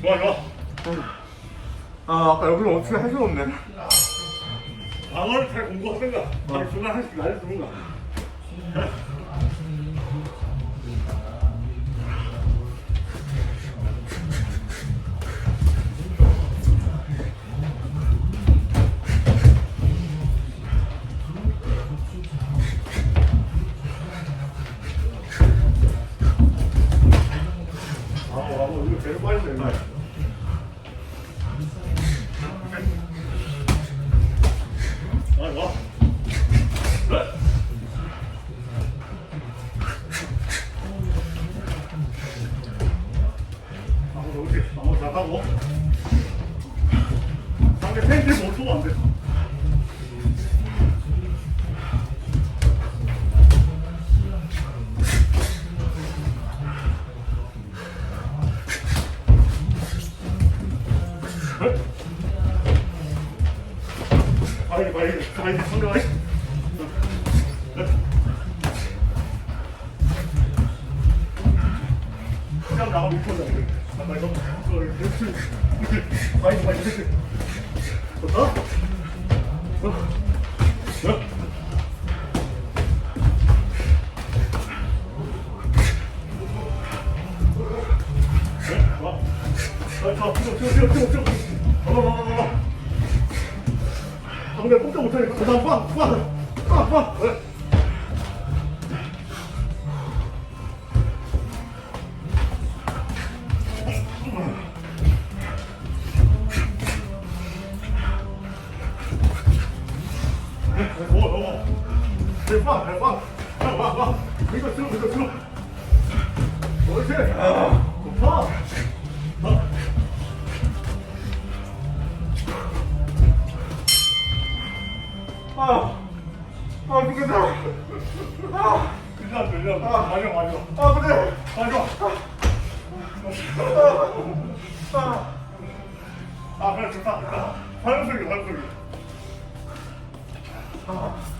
좋아 좋아 아 아까 여기를 어떻게 할 수가 없네 방어를 잘 공부하든가. 바로 중간 한씩 날려주는가 상대 팬들 못 쏘면 안 돼. 빨리 빨리 빨리 상대 그냥 나가 못 본다. 나 이거 많이 이렇게 좋다. 어? 어? 네, 와. 아, 자, 뛰어, 뛰어, 뛰어, 뛰어, 뛰어. 방금 뽑자 못하니까 그다음 빵, 빵, 빵, 빵. 네. 오, 오. 대박, 대박. 야, 와, 와. 이거 들어, 이거 들어. 옳지. 좋다. 어. 아, 아, 누구다. 아, 들려. 아, 맞아, 맞아. 아, 그래. 맞아. 아, 아, 아, 그래, 좋다. 좋다. 발음 소리, 발음 소리. 아.